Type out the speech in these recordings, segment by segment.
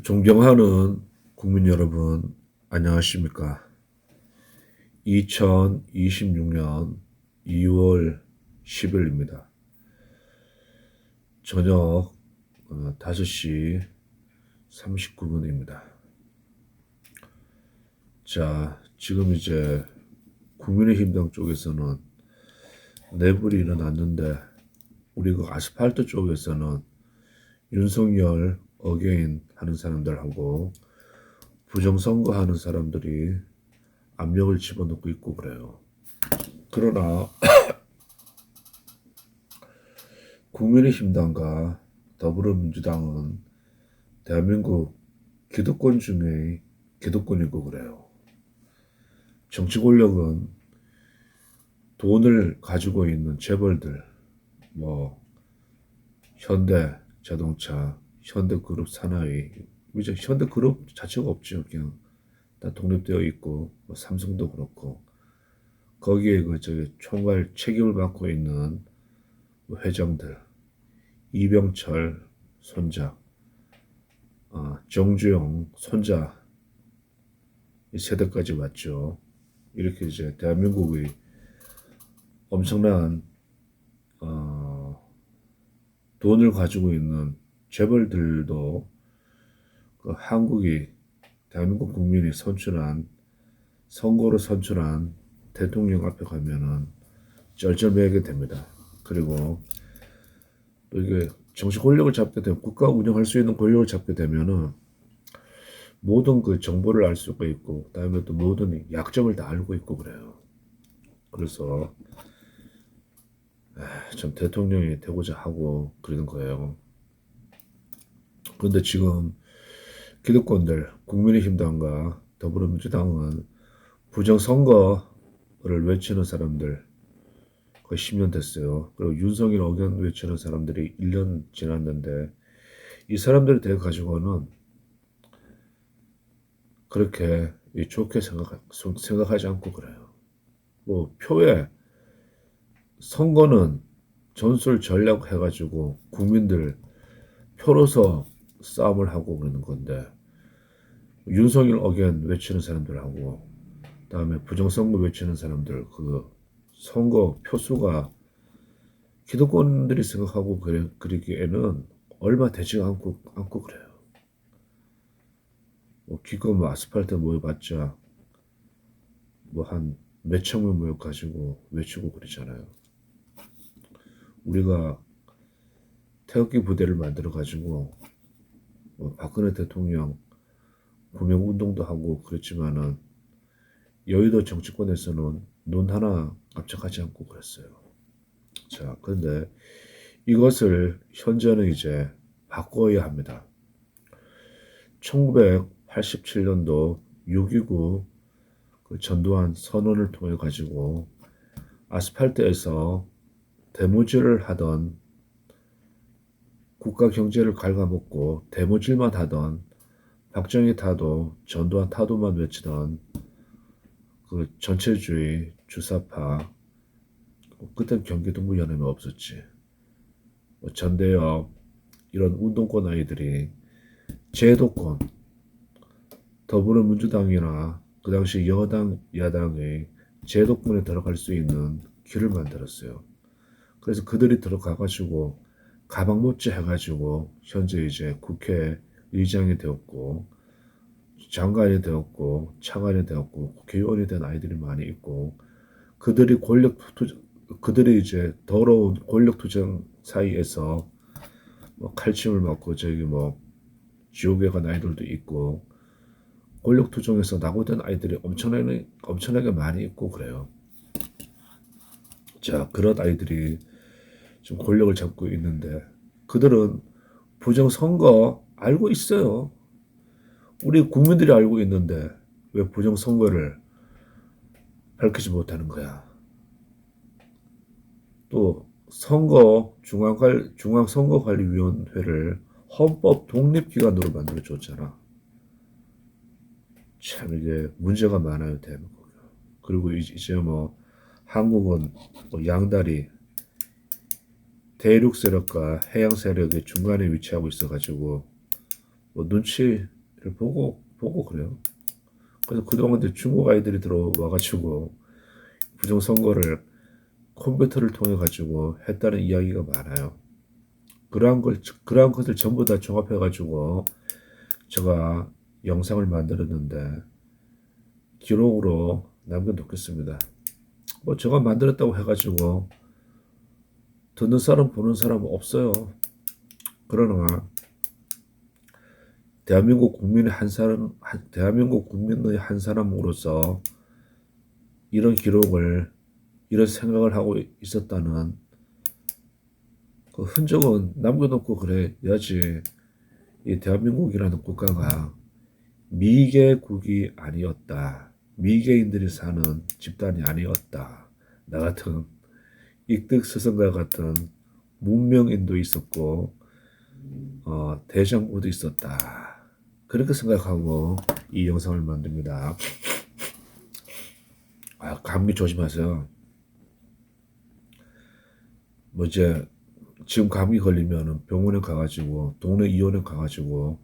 존경하는 국민 여러분, 안녕하십니까. 2026년 2월 10일입니다. 저녁 5시 39분입니다. 자, 지금 이제 국민의힘당 쪽에서는 내불이 일어났는데, 우리 그 아스팔트 쪽에서는 윤석열 어게인 하는 사람들하고 부정선거 하는 사람들이 압력을 집어넣고 있고 그래요. 그러나 국민의힘당과 더불어민주당은 대한민국 기득권 중에 기득권이고 그래요. 정치 권력은 돈을 가지고 있는 재벌들, 뭐 현대 자동차, 현대그룹 산하의 이제 현대그룹 자체가 없죠. 그냥 다 독립되어 있고 뭐 삼성도 그렇고 거기에 그 저기 총괄 책임을 맡고 있는 뭐 회장들 이병철 손자, 어, 정주영 손자 이 세대까지 왔죠. 이렇게 이제 대한민국의 엄청난 어, 돈을 가지고 있는 재벌들도 그 한국이 대한민국 국민이 선출한 선거로 선출한 대통령 앞에 가면은 쩔쩔매게 됩니다. 그리고 또 이게 정치 권력을 잡게 되면 국가 운영할 수 있는 권력을 잡게 되면은 모든 그 정보를 알 수가 있고 그다음에 또 모든 약점을 다 알고 있고 그래요. 그래서 좀 대통령이 되고자 하고 그러는 거예요. 그런데 지금 기득권들 국민의힘당과 더불어민주당은 부정선거를 외치는 사람들 거의 10년 됐어요. 그리고 윤석열 의견 외치는 사람들이 1년 지났는데 이 사람들에 대해 가지고는 그렇게 좋게 생각, 생각하지 않고 그래요. 뭐 표에 선거는 전술 전략 해가지고 국민들 표로서 싸움을 하고 그러는 건데 윤석열 어겐 외치는 사람들하고 그다음에 부정선거 외치는 사람들 그 선거 표수가 기득권들이 생각하고 그래, 그리기에는 얼마 되지 않고 않고 그래요. 뭐 기껏 뭐 아스팔트 모여봤자 뭐 한 몇천 명 모여 가지고 외치고 그러잖아요. 우리가 태극기 부대를 만들어 가지고 뭐 박근혜 대통령 구명 운동도 하고 그랬지만은 여의도 정치권에서는 눈 하나 깜짝하지 않고 그랬어요. 자, 그런데 이것을 현재는 이제 바꿔야 합니다. 1987년도 6.29 그 전두환 선언을 통해 가지고 아스팔트에서 대무질을 하던 국가 경제를 갉아먹고 대무질만 하던 박정희 타도 전두환 타도만 외치던 그 전체주의 주사파 그땐 경기동부연합이 없었지 뭐 전대협 이런 운동권 아이들이 제도권 더불어민주당이나 그 당시 여당 야당의 제도권에 들어갈 수 있는 길을 만들었어요. 그래서 그들이 들어가가지고 가방 못지 해가지고 현재 이제 국회 의장이 되었고 장관이 되었고 차관이 되었고 국회의원이 된 아이들이 많이 있고 그들이 권력 투 그들이 이제 더러운 권력 투쟁 사이에서 뭐 칼침을 맞고 저기 뭐 지옥에 간 아이들도 있고 권력 투쟁에서 낙오된 아이들이 엄청나게 엄청나게 많이 있고 그래요. 자 그런 아이들이 좀 권력을 잡고 있는데 그들은 부정선거 알고 있어요. 우리 국민들이 알고 있는데 왜 부정선거를 밝히지 못하는 거야. 또 선거 중앙관 중앙 선거관리위원회를 헌법 독립기관으로 만들어 줬잖아. 참 이게 문제가 많아요 대한민국. 그리고 이제 뭐 한국은 뭐 양다리 대륙 세력과 해양 세력의 중간에 위치하고 있어가지고 뭐 눈치를 보고 보고 그래요. 그래서 그동안 중국 아이들이 들어와가지고 부정 선거를 컴퓨터를 통해 가지고 했다는 이야기가 많아요. 그러한 걸 그러한 것을 전부 다 종합해 가지고 제가 영상을 만들었는데 기록으로 남겨놓겠습니다. 뭐 제가 만들었다고 해가지고 듣는 사람 보는 사람 없어요. 그러나 대한민국 국민의 한 사람, 한- 대한민국 국민의 한 사람으로서 이런 기록을 이런 생각을 하고 있었다는 그 흔적은 남겨놓고 그래야지 이 대한민국이라는 국가가 미개국이 아니었다. 미개인들이 사는 집단이 아니었다. 나 같은 익득 스승과 같은 문명인도 있었고 어, 대장부도 있었다. 그렇게 생각하고 이 영상을 만듭니다. 아, 감기 조심하세요. 뭐 이제 지금 감기 걸리면 병원에 가가지고 동네 이원에 가가지고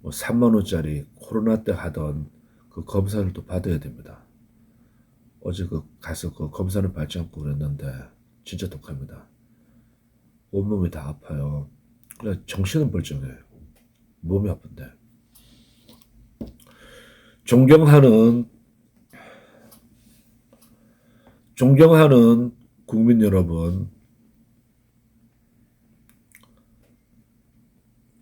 뭐 3만 원짜리 코로나 때 하던 그 검사를 또 받아야 됩니다. 어제 그 가서 그 검사를 받지 않고 그랬는데 진짜 독합니다. 온몸이 다 아파요. 그래 정신은 멀쩡해. 몸이 아픈데. 존경하는 존경하는 국민 여러분,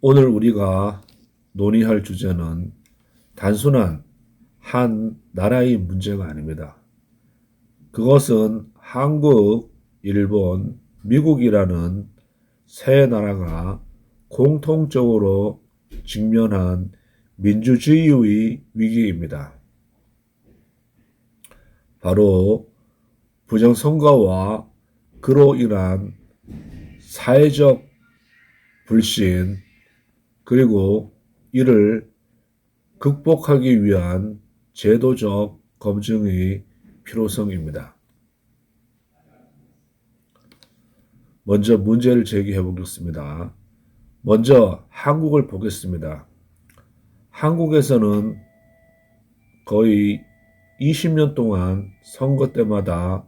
오늘 우리가 논의할 주제는 단순한 한 나라의 문제가 아닙니다. 그것은 한국, 일본, 미국이라는 세 나라가 공통적으로 직면한 민주주의의 위기입니다. 바로 부정선거와 그로 인한 사회적 불신, 그리고 이를 극복하기 위한 제도적 검증의 필요성입니다. 먼저 문제를 제기해 보겠습니다. 먼저 한국을 보겠습니다. 한국에서는 거의 20년 동안 선거 때마다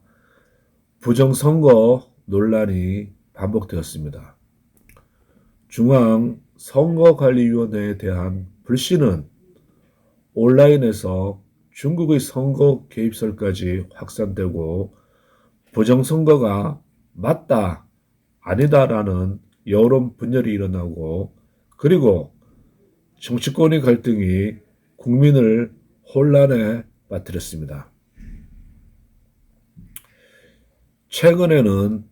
부정선거 논란이 반복되었습니다. 중앙 선거관리위원회에 대한 불신은 온라인에서 중국의 선거 개입설까지 확산되고 부정선거가 맞다, 아니다라는 여론 분열이 일어나고 그리고 정치권의 갈등이 국민을 혼란에 빠뜨렸습니다. 최근에는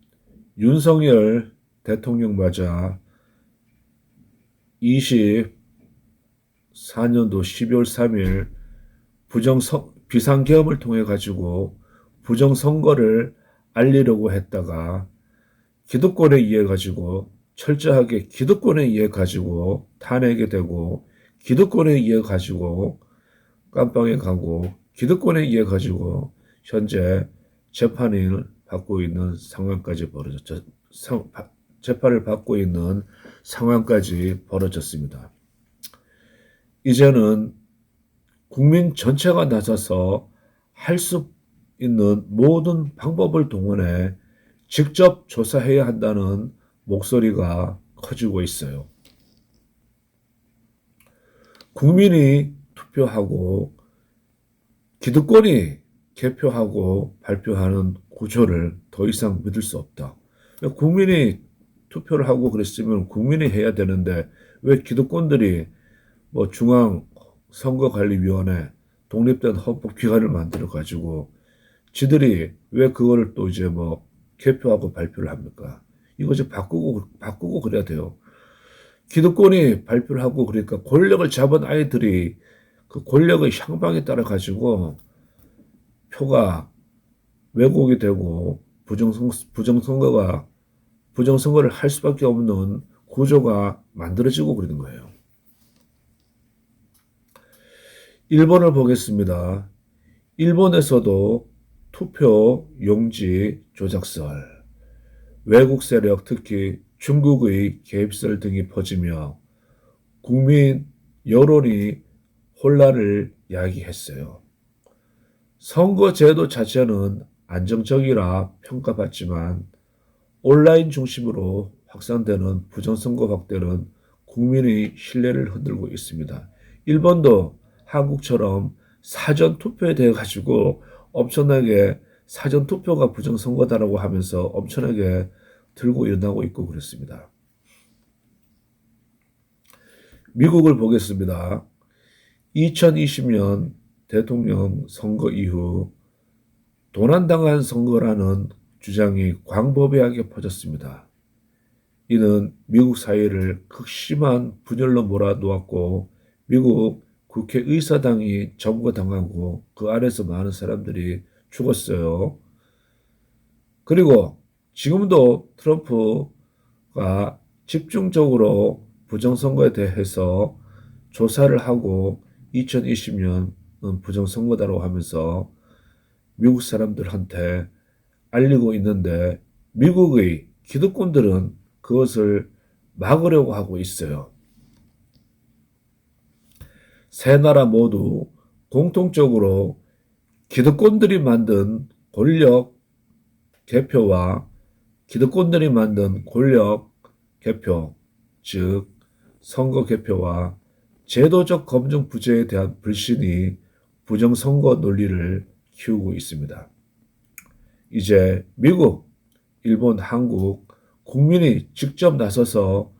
윤석열 대통령 맞아 24년도 12월 3일 부정선 비상계엄을 통해 가지고 부정선거를 알리려고 했다가 기득권에 의해 가지고 철저하게 기득권에 의해 가지고 탄핵이 되고 기득권에 의해 가지고 깜빵에 가고 기득권에 의해 가지고 현재 재판을 받고 있는 상황까지 벌어졌죠. 상, 재판을 받고 있는 상황까지 벌어졌습니다. 이제는 국민 전체가 나서서 할 수 있는 모든 방법을 동원해 직접 조사해야 한다는 목소리가 커지고 있어요. 국민이 투표하고 기득권이 개표하고 발표하는 구조를 더 이상 믿을 수 없다. 국민이 투표를 하고 그랬으면 국민이 해야 되는데 왜 기득권들이 뭐 중앙 선거관리위원회 독립된 헌법 기관을 만들어 가지고 지들이 왜 그거를 또 이제 뭐 개표하고 발표를 합니까? 이제 바꾸고 바꾸고 그래야 돼요. 기득권이 발표를 하고 그러니까 권력을 잡은 아이들이 그 권력의 향방에 따라 가지고 표가 왜곡이 되고 부정선 부정선거가 부정선거를 할 수밖에 없는 구조가 만들어지고 그러는 거예요. 일본을 보겠습니다. 일본에서도 투표 용지 조작설, 외국 세력 특히 중국의 개입설 등이 퍼지며 국민 여론이 혼란을 야기했어요. 선거 제도 자체는 안정적이라 평가받지만 온라인 중심으로 확산되는 부정선거 확대는 국민의 신뢰를 흔들고 있습니다. 일본도 한국처럼 사전 투표에 대해 가지고 엄청나게 사전 투표가 부정 선거다라고 하면서 엄청나게 들고 일어나고 있고 그렇습니다. 미국을 보겠습니다. 2020년 대통령 선거 이후 도난당한 선거라는 주장이 광범위하게 퍼졌습니다. 이는 미국 사회를 극심한 분열로 몰아놓았고 미국 국회의사당이 점거 당하고 그 안에서 많은 사람들이 죽었어요. 그리고 지금도 트럼프가 집중적으로 부정선거에 대해서 조사를 하고 2020년은 부정선거다라고 하면서 미국 사람들한테 알리고 있는데 미국의 기득권들은 그것을 막으려고 하고 있어요. 세 나라 모두 공통적으로 기득권들이 만든 권력 개표와 기득권들이 만든 권력 개표, 즉 선거 개표와 제도적 검증 부재에 대한 불신이 부정선거 논리를 키우고 있습니다. 이제 미국, 일본, 한국 국민이 직접 나서서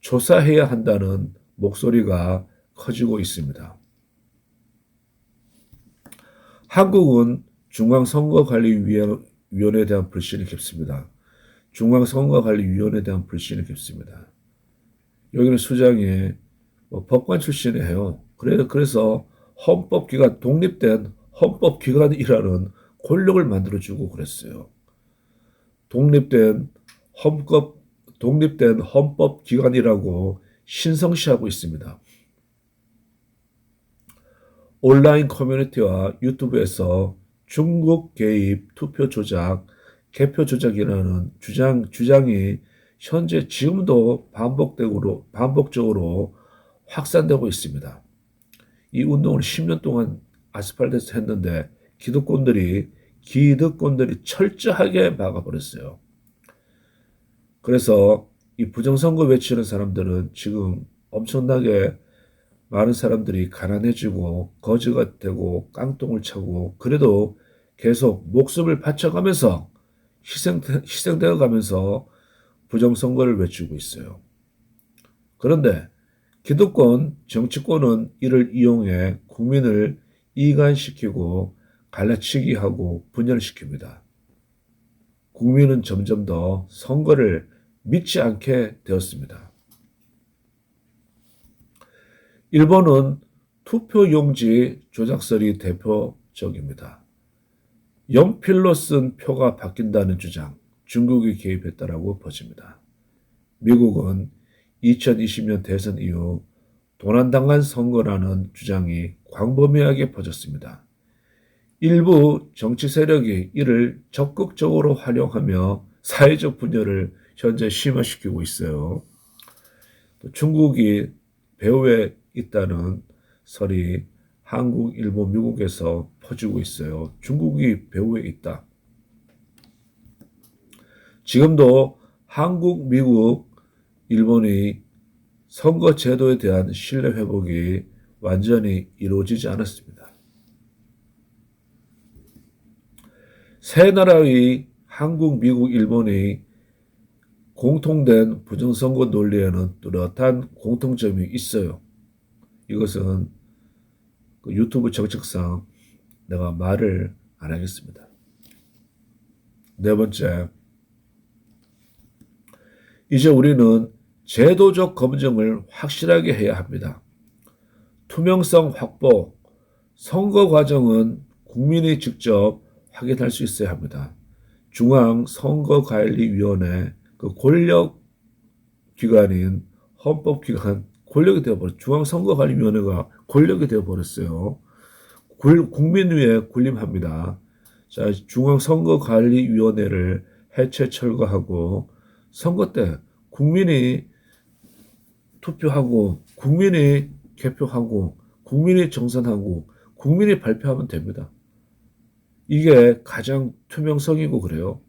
조사해야 한다는 목소리가 커지고 있습니다. 한국은 중앙선거관리위원회에 대한 불신이 깊습니다. 중앙선거관리위원회에 대한 불신이 깊습니다. 여기는 수장이 뭐 법관 출신이에요. 그래, 그래서 헌법기관, 독립된 헌법기관이라는 권력을 만들어주고 그랬어요. 독립된 헌법, 독립된 헌법기관이라고 신성시하고 있습니다. 온라인 커뮤니티와 유튜브에서 중국 개입, 투표 조작, 개표 조작이라는 주장, 주장이 현재 지금도 반복적으로, 반복적으로 확산되고 있습니다. 이 운동을 10년 동안 아스팔트에서 했는데 기득권들이 기득권들이 철저하게 막아버렸어요. 그래서 이 부정선거 외치는 사람들은 지금 엄청나게 많은 사람들이 가난해지고 거지가 되고 깡통을 차고 그래도 계속 목숨을 바쳐가면서 희생, 희생되어 가면서 부정선거를 외치고 있어요. 그런데 기득권, 정치권은 이를 이용해 국민을 이간시키고 갈라치기 하고 분열시킵니다. 국민은 점점 더 선거를 믿지 않게 되었습니다. 일본은 투표용지 조작설이 대표적입니다. 연필로 쓴 표가 바뀐다는 주장, 중국이 개입했다라고 퍼집니다. 미국은 2020년 대선 이후 도난당한 선거라는 주장이 광범위하게 퍼졌습니다. 일부 정치 세력이 이를 적극적으로 활용하며 사회적 분열을 현재 심화시키고 있어요. 또 중국이 배후에 있다는 설이 한국, 일본, 미국에서 퍼지고 있어요. 중국이 배후에 있다. 지금도 한국, 미국, 일본이 선거 제도에 대한 신뢰 회복이 완전히 이루어지지 않았습니다. 세 나라의 한국, 미국, 일본의 공통된 부정선거 논리에는 뚜렷한 공통점이 있어요. 이것은 그 유튜브 정책상 내가 말을 안 하겠습니다. 네 번째, 이제 우리는 제도적 검증을 확실하게 해야 합니다. 투명성 확보, 선거 과정은 국민이 직접 확인할 수 있어야 합니다. 중앙선거관리위원회 그 권력 기관인 헌법기관 권력이 되어버렸 중앙선거관리위원회가 권력이 되어버렸어요. 국민 위에 군림합니다. 자, 중앙선거관리위원회를 해체 철거하고 선거 때 국민이 투표하고 국민이 개표하고 국민이 정선하고 국민이 발표하면 됩니다. 이게 가장 투명성이고 그래요.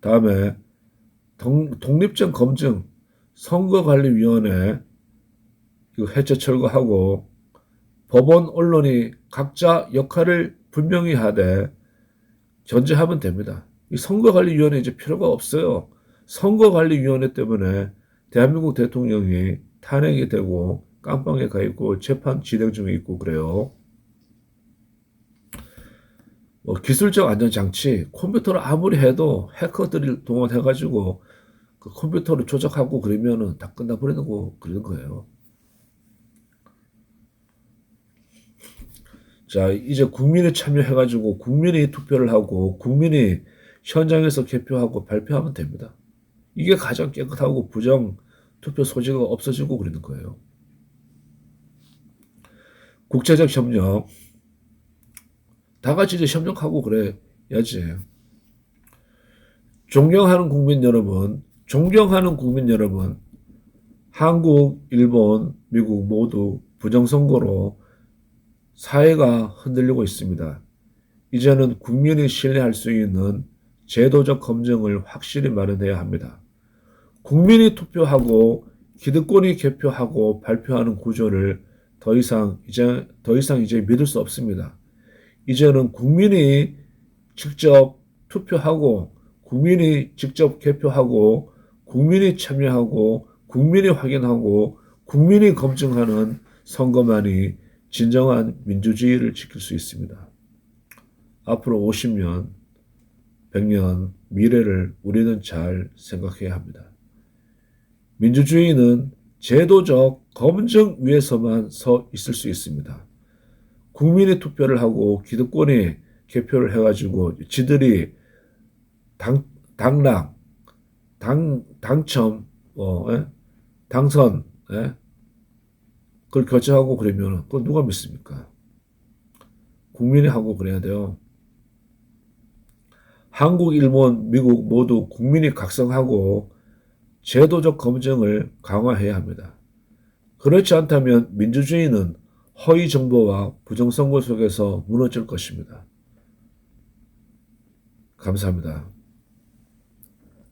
다음에 동- 독립적 검증 선거관리위원회 이거 해체 철거하고 법원 언론이 각자 역할을 분명히 하되 견제하면 됩니다. 이 선거관리위원회 이제 필요가 없어요. 선거관리위원회 때문에 대한민국 대통령이 탄핵이 되고 깜빵에 가 있고 재판 진행 중에 있고 그래요. 뭐 기술적 안전장치 컴퓨터를 아무리 해도 해커들이 동원해가지고 그 컴퓨터를 조작하고 그러면은 다 끝나버리는 거 그런 거예요. 자 이제 국민이 참여해가지고 국민이 투표를 하고 국민이 현장에서 개표하고 발표하면 됩니다. 이게 가장 깨끗하고 부정 투표 소지가 없어지고 그러는 거예요. 국제적 협력 다 같이 이제 협력하고 그래야지. 존경하는 국민 여러분, 존경하는 국민 여러분, 한국, 일본, 미국 모두 부정선거로 사회가 흔들리고 있습니다. 이제는 국민이 신뢰할 수 있는 제도적 검증을 확실히 마련해야 합니다. 국민이 투표하고 기득권이 개표하고 발표하는 구조를 더 이상 이제 더 이상 이제 믿을 수 없습니다. 이제는 국민이 직접 투표하고 국민이 직접 개표하고 국민이 참여하고 국민이 확인하고 국민이 검증하는 선거만이 진정한 민주주의를 지킬 수 있습니다. 앞으로 50년, 100년 미래를 우리는 잘 생각해야 합니다. 민주주의는 제도적 검증 위에서만 서 있을 수 있습니다. 국민이 투표를 하고 기득권이 개표를 해가지고 지들이 당, 당락, 당, 당첨, 어, 예? 당선, 예? 그걸 결정하고 그러면 그건 누가 믿습니까? 국민이 하고 그래야 돼요. 한국, 일본, 미국 모두 국민이 각성하고 제도적 검증을 강화해야 합니다. 그렇지 않다면 민주주의는 허위 정보와 부정선거 속에서 무너질 것입니다. 감사합니다.